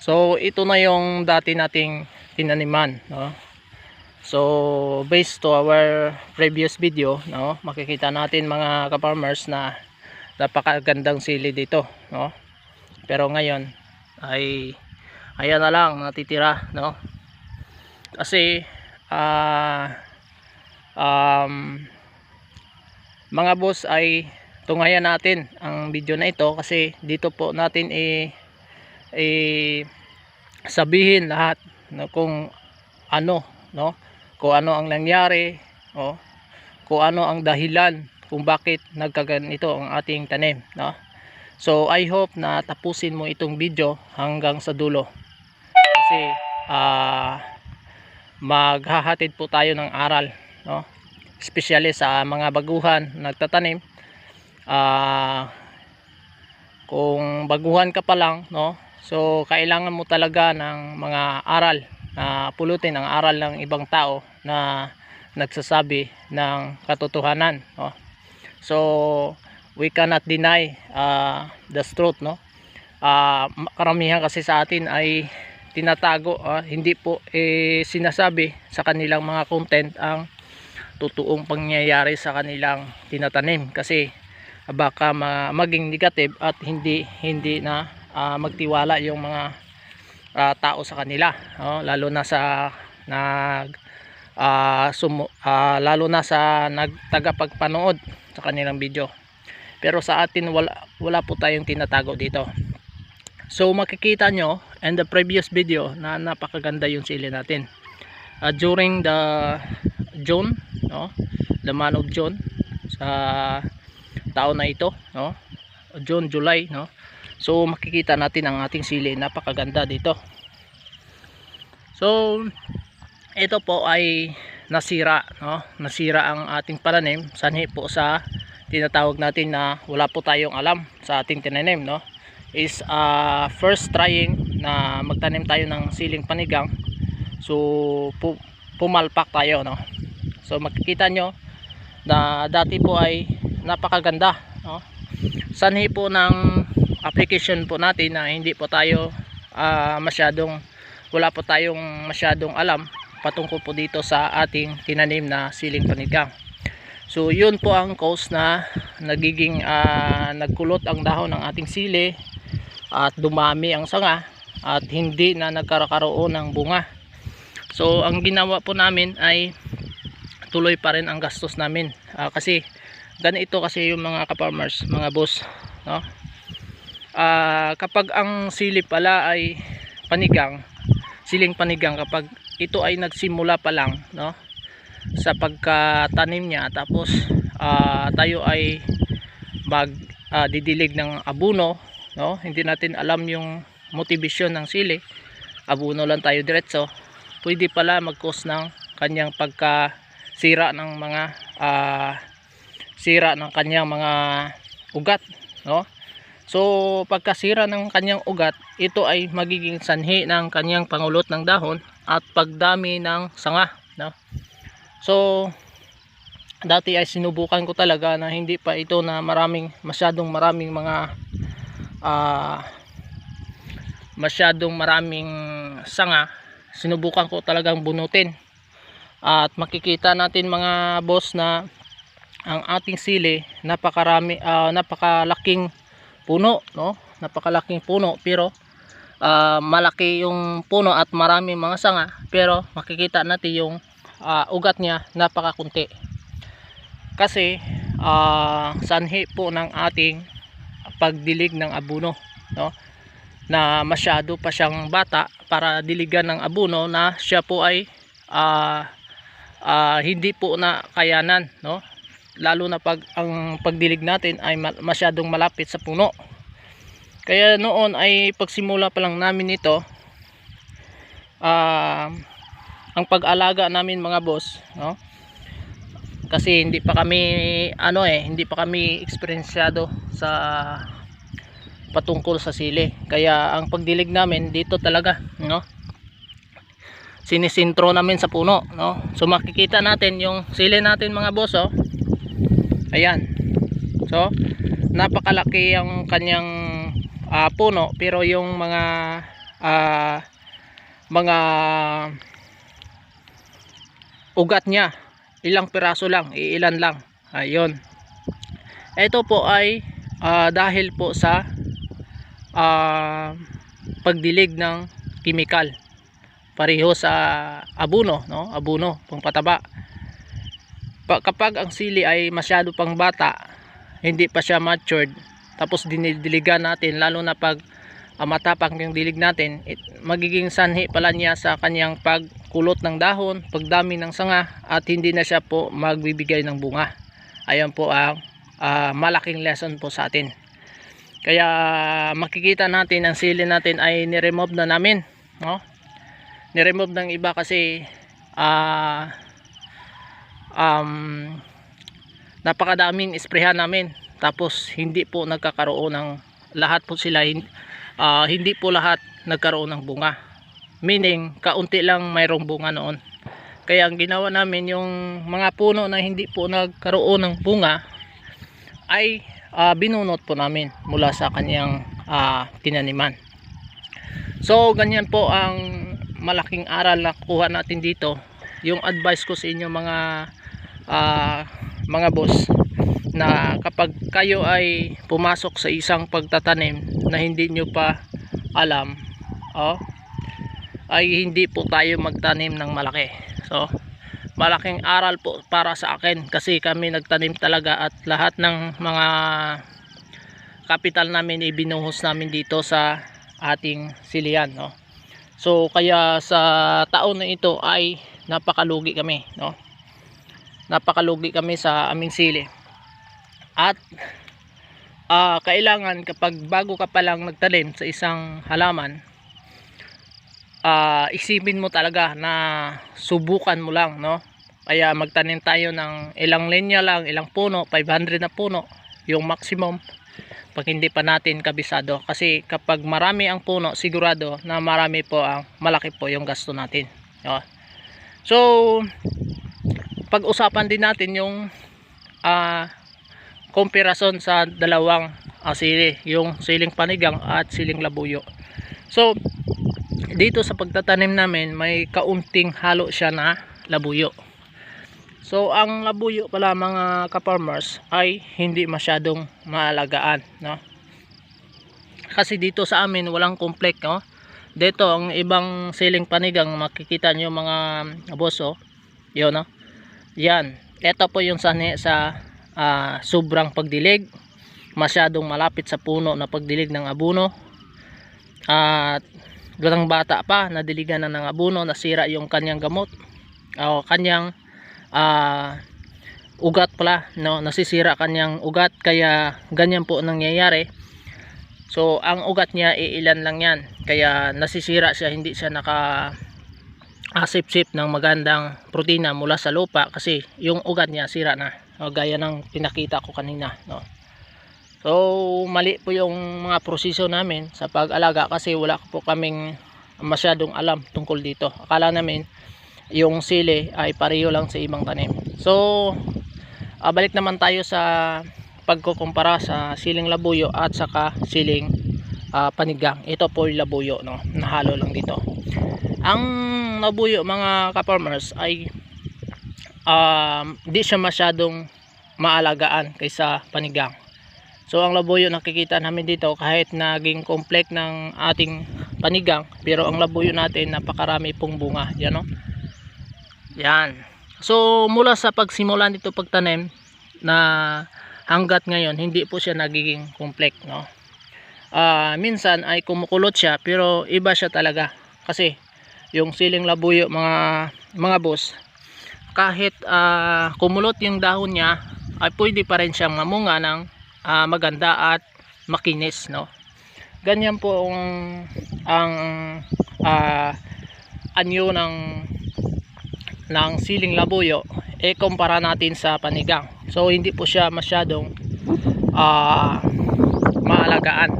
So ito na yung dati nating tinaniman, no? So based to our previous video, no, makikita natin mga ka-farmers na napakagandang sili dito, no? Pero ngayon ay ayan na lang natitira, no? Kasi ah um, mga boss ay tungayan natin ang video na ito kasi dito po natin i, i sabihin lahat no, kung ano no kung ano ang nangyari o kung ano ang dahilan kung bakit nagkaganito ang ating tanim no. So I hope na tapusin mo itong video hanggang sa dulo. Kasi ah maghahatid po tayo ng aral no especially sa mga baguhan nagtatanim. Ah kung baguhan ka pa lang no so kailangan mo talaga ng mga aral na pulutin ang aral ng ibang tao na nagsasabi ng katotohanan no? So we cannot deny uh, the truth no? Ah, karamihan kasi sa atin ay tinatago ah, hindi po eh, sinasabi sa kanilang mga content ang totoong pangyayari sa kanilang tinatanim. Kasi baka ma- maging negative at hindi hindi na ah, magtiwala yung mga ah, tao sa kanila no? lalo na sa nag ah, sumu- ah, lalo na sa nagtagapagpanood sa kanilang video. Pero sa atin wala, wala po tayong tinatago dito. So makikita nyo in the previous video na napakaganda yung sili natin. Uh, during the June no? The month of June sa taon na ito no? June July no so makikita natin ang ating sili. Napakaganda dito. So ito po ay nasira no? Nasira ang ating pananim sanhi po sa tinatawag natin na wala po tayong alam sa ating tinanim no? Is uh, first trying na magtanim tayo ng siling panigang. So pu pumalpak tayo no? So makikita nyo na dati po ay napakaganda no? Sanhi po ng application po natin na hindi po tayo ah, masyadong wala po tayong masyadong alam patungkol po dito sa ating tinanim na siling panigang so yun po ang cause na nagiging ah, nagkulot ang dahon ng ating sili at dumami ang sanga at hindi na nagkakaroon ng bunga. So ang ginawa po namin ay tuloy pa rin ang gastos namin. Ah, kasi ganito kasi yung mga ka-farmers mga boss no? Ah, kapag ang sili pala ay panigang siling panigang kapag ito ay nagsimula pa lang no? Sa pagkatanim niya tapos ah, tayo ay mag ah, didilig ng abuno no? Hindi natin alam yung motivasyon ng sili. Abuno lang tayo diretso. Pwede pala mag-cause ng kanyang pagkasira ng mga ah, sira ng kanyang mga ugat no so pagkasira ng kanyang ugat ito ay magiging sanhi ng kanyang pangulot ng dahon at pagdami ng sanga no? So dati ay sinubukan ko talaga na hindi pa ito na maraming masyadong maraming mga ah masyadong maraming sanga sinubukan ko talagang bunutin. At makikita natin mga boss na ang ating sili napakarami ah, napakalaking puno no? Napakalaking puno pero ah, malaki yung puno at maraming mga sanga pero makikita natin yung ah, ugat niya napakakunti. Kasi ah, sanhi po ng ating pagdilig ng abuno no? Na masyado pa siyang bata para diligan ng abuno na siya po ay ah, ah, hindi po na kayanan no lalo na pag ang pagdilig natin ay ma- masyadong malapit sa puno. Kaya noon ay pagsimula pa lang namin ito ah, ang pag-alaga namin mga boss no? Kasi hindi pa kami ano eh hindi pa kami eksperyensyado sa patungkol sa sili. Kaya ang pagdilig namin dito talaga no? Sinisintro namin sa puno no? So makikita natin yung sili natin mga boss oh ayan. So napakalaki ang kanyang ah, puno pero yung mga ah, mga ugat niya ilang piraso lang iilan lang. Ayun. Ito po ay ah, dahil po sa ah, pagdilig ng chemical pareho sa abuno no? Abuno pangpataba. pa, kapag ang sili ay masyado pang bata hindi pa siya matured tapos dinidiligan natin lalo na pag ah, matapang yung dilig natin it, magiging sanhi pala niya sa kanyang pagkulot ng dahon pagdami ng sanga at hindi na siya po magbibigay ng bunga. Ayan po ang ah, malaking lesson po sa atin. Kaya makikita natin ang sili natin ay ni-remove na namin no? Ni-remove ng iba kasi ah um, napakadaming isprehan namin. Tapos hindi po nagkakaroon ng lahat po sila ah, hindi po lahat nagkaroon ng bunga. Meaning kaunti lang mayroong bunga noon. Kaya ang ginawa namin yung mga puno na hindi po nagkaroon ng bunga ay ah, binunot po namin mula sa kanyang ah, tinaniman. So ganyan po ang malaking aral na kuha natin dito. Yung advice ko sa inyo mga ah, mga boss na kapag kayo ay pumasok sa isang pagtatanim na hindi nyo pa alam oh, ay hindi po tayo magtanim ng malaki. So malaking aral po para sa akin kasi kami nagtanim talaga at lahat ng mga kapital namin ibinuhos namin dito sa ating silian no? So kaya sa taon na ito ay napakalugi kami no napakalugi kami sa aming sili. At ah, kailangan kapag bago ka pa lang nagtanim sa isang halaman ah, isipin mo talaga na subukan mo lang no? Kaya magtanim tayo ng ilang linya lang ilang puno 500 na puno yung maximum pag hindi pa natin kabisado. Kasi kapag marami ang puno sigurado na marami po ang malaki po yung gasto natin no? so pag-usapan din natin yung ah komparasyon sa dalawang ah, sili, yung siling panigang at siling labuyo. So, dito sa pagtatanim namin, may kaunting halo siya na labuyo. So, ang labuyo pala mga ka-farmers ay hindi masyadong maalagaan, no? Kasi dito sa amin walang complex, no? Dito ang ibang siling panigang makikita nyo mga boso, yun, no? Yan. Ito po yung sani sa ah, sobrang pagdilig. Masyadong malapit sa puno na pagdilig ng abuno. At gatang bata pa nadiligan na ng abuno nasira yung kanyang gamot. O kanyang ah, ugat pala no? Nasisira kanyang ugat. Kaya ganyan po nangyayari. So ang ugat niya iilan lang yan. Kaya nasisira siya hindi siya naka asip-sip ng magandang protina mula sa lupa kasi yung ugat niya sira na. O, gaya ng pinakita ko kanina no? So mali po yung mga proseso namin sa pag-alaga kasi wala po kaming masyadong alam tungkol dito. Akala namin yung sili ay pareho lang sa ibang tanim. So ah, balik naman tayo sa pagkukumpara sa siling labuyo at saka siling ah, panigang. Ito po yung labuyo no? Nahalo lang dito ang labuyo mga ka-farmers ay um, di siya masyadong maalagaan kaysa panigang. So ang labuyo nakikita namin dito kahit naging complex ng ating panigang pero ang labuyo natin napakarami pong bunga yan no? Yan. So mula sa pagsimula nito pagtanim na hanggat ngayon hindi po siya nagiging complex no? Ah, minsan ay kumukulot siya pero iba siya talaga. Kasi yung siling labuyo mga mga boss. Kahit ah, kumulot yung dahon niya ay pwede pa rin siyang mamunga ng ah, maganda at makinis no? Ganyan po ang ang ah, anyo ng ng siling labuyo e kumpara natin sa panigang. So hindi po siya masyadong ah, maalagaan.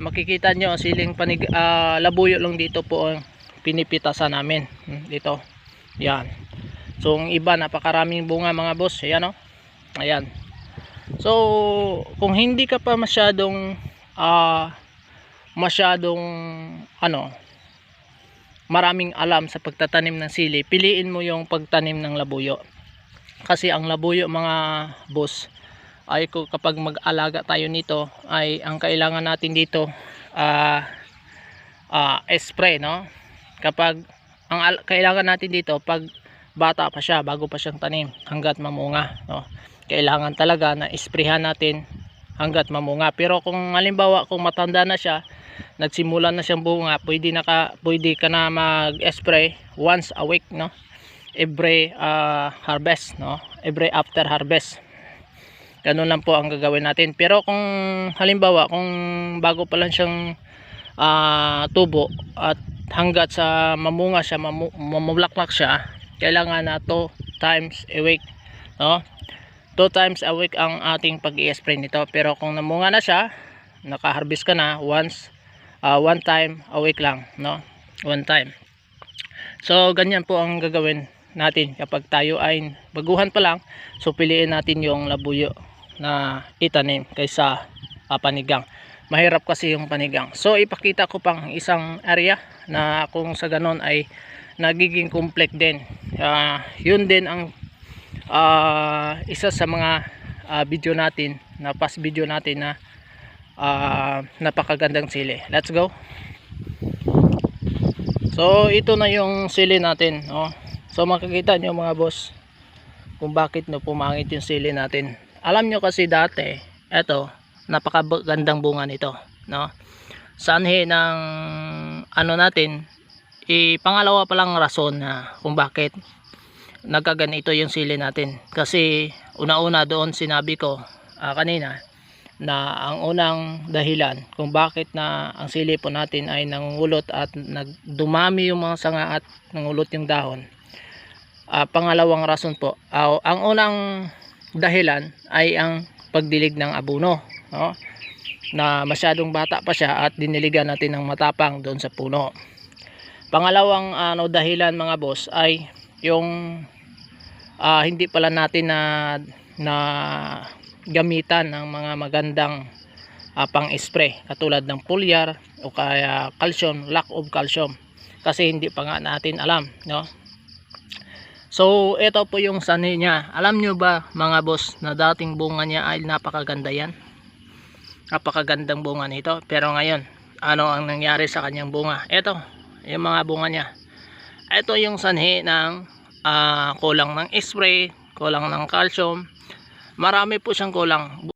Makikita nyo siling panig ah, labuyo lang dito po ang pinipitasan namin. Hmm, dito. Yan. So ang iba napakaraming bunga mga boss. Ayan o ayan. So kung hindi ka pa masyadong ah, masyadong ano maraming alam sa pagtatanim ng sili piliin mo yung pagtanim ng labuyo. Kasi ang labuyo mga boss ay kapag mag-alaga tayo nito ay ang kailangan natin dito ah ah, spray no kapag ang kailangan natin dito pag bata pa siya bago pa siyang tanim hanggat mamunga no? Kailangan talaga na isprehan natin hanggat mamunga. Pero kung halimbawa kung matanda na siya nagsimula na siyang bunga pwede na ka pwede ka na mag-spray once a week no? Every ah, harvest no? Every after harvest. Ganun lang po ang gagawin natin. Pero kung halimbawa kung bago pa lang siyang ah, tubo at hanggat sa mamunga siya mamu siya kailangan na 2 times a week no? 2 times a week ang ating pag-i-spray nito. Pero kung namunga na siya naka-harvest ka na once uh, one time a week lang no? One time. So ganyan po ang gagawin natin kapag tayo ay baguhan pa lang so piliin natin yung labuyo na itanim kaysa uh, panigang mahirap kasi yung panigang. So ipakita ko pang isang area na kung sa ganon ay nagiging complete din. Ah, yun din ang ah, isa sa mga ah, video natin na past video natin na ah, napakagandang sili. Let's go. So ito na yung sili natin no? so makikita nyo mga boss kung bakit no pumangit yung sili natin. Alam nyo kasi dati eto napakagandang bunga nito no? Sanhi ng ano natin i pangalawa pa lang rason na kung bakit nagkaganito yung sili natin. Kasi una-una doon sinabi ko ah, kanina na ang unang dahilan kung bakit na ang sili po natin ay nangungulot at nagdumami yung mga sanga at nangulot yung dahon. Ah, pangalawang rason po. Ah, ang unang dahilan ay ang pagdilig ng abuno no? na masyadong bata pa siya at diniligan natin ng matapang doon sa puno. Pangalawang ano dahilan mga boss ay yung ah, hindi pala natin na na gamitan ng mga magandang ah, pang-spray katulad ng foliar o kaya calcium, lack of calcium. Kasi hindi pa nga natin alam no So ito po yung sanhi niya. Alam nyo ba mga boss na dating bunga niya ay napakaganda yan? Napakagandang bunga nito. Pero ngayon ano ang nangyari sa kanyang bunga? Ito yung mga bunga niya. Ito yung sanhi ng ah, kulang ng spray kulang ng calcium. Marami po siyang kulang